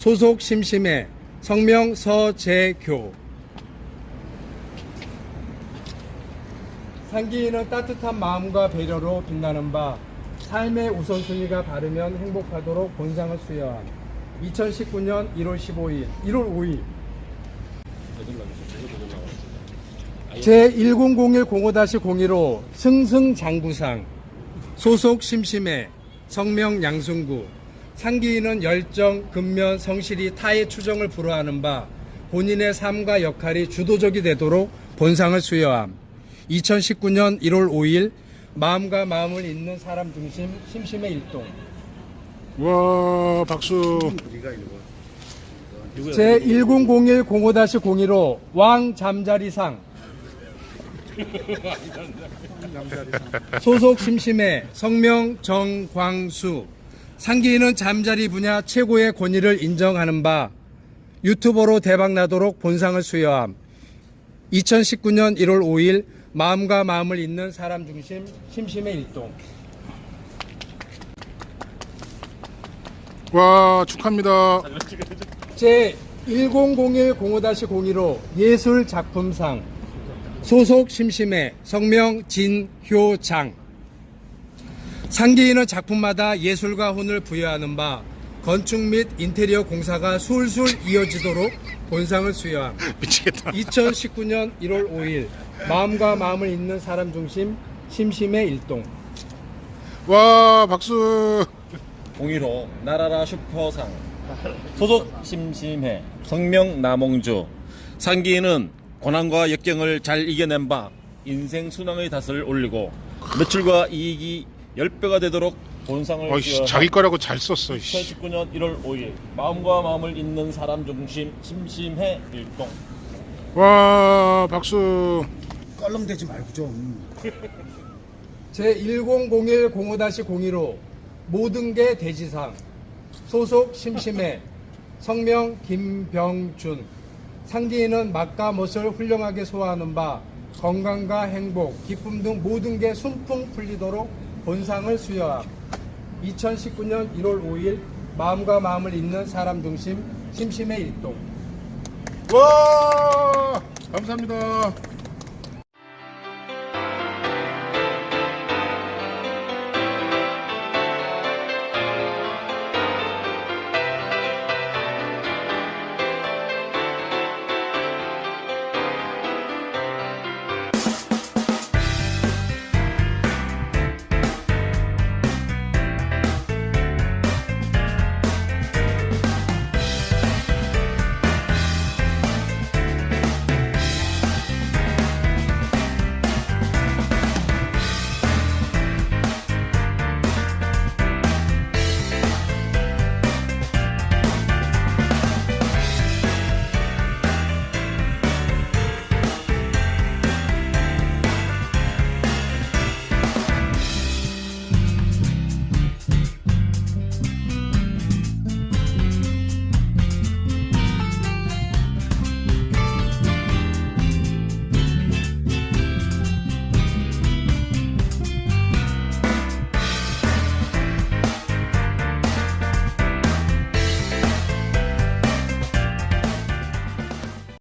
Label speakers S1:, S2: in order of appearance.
S1: 소속 심심해. 성명 서재교. 상기인은 따뜻한 마음과 배려로 빛나는 바 삶의 우선순위가 바르면 행복하도록 본상을 수여한 2019년 1월 15일 1월 5일. 제1001 05-02로 승승장구상. 소속 심심해. 성명 양승구 상기인은 열정, 근면, 성실히 타의 추정을 불허하는 바 본인의 삶과 역할이 주도적이 되도록 본상을 수여함. 2019년 1월 5일 마음과 마음을 잇는 사람 중심 심심의 일동.
S2: 와 박수.
S1: 제 1001 05-02로 왕 잠자리상. 소속 심심해 성명 정광수 상기인은 잠자리 분야 최고의 권위를 인정하는 바 유튜버로 대박나도록 본상을 수여함. 2019년 1월 5일 마음과 마음을 잇는 사람 중심 심심의 일동.
S2: 와 축하합니다.
S1: 제 1001 05-02로 예술 작품상 소속 심심해 성명 진효장 상기인은 작품마다 예술과 혼을 부여하는 바 건축 및 인테리어 공사가 술술 이어지도록 본상을 수여함.
S2: 미치겠다.
S1: 2019년 1월 5일 마음과 마음을 잇는 사람 중심 심심의 일동.
S2: 와 박수.
S3: 01호 나라라 슈퍼상. 소속 심심해 성명 남홍주. 상기인은 고난과 역경을 잘 이겨낸 바 인생 순항의 닷을 올리고 매출과 이익이 10배가 되도록 본상을
S2: 어이씨 자기 거라고 잘 썼어 씨.
S3: 2019년 1월 5일 마음과 마음을 잇는 사람 중심 심심해 일동.
S2: 와 박수.
S4: 껄렁대지 말고 좀.
S1: 제1001 05-02로 모든 게 대지상. 소속 심심해. 성명 김병준. 상기인은 맛과 멋을 훌륭하게 소화하는 바 건강과 행복, 기쁨 등 모든 게 순풍 풀리도록 본상을 수여함. 2019년 1월 5일 마음과 마음을 잇는 사람 중심 심심의 일동.
S2: 와! 감사합니다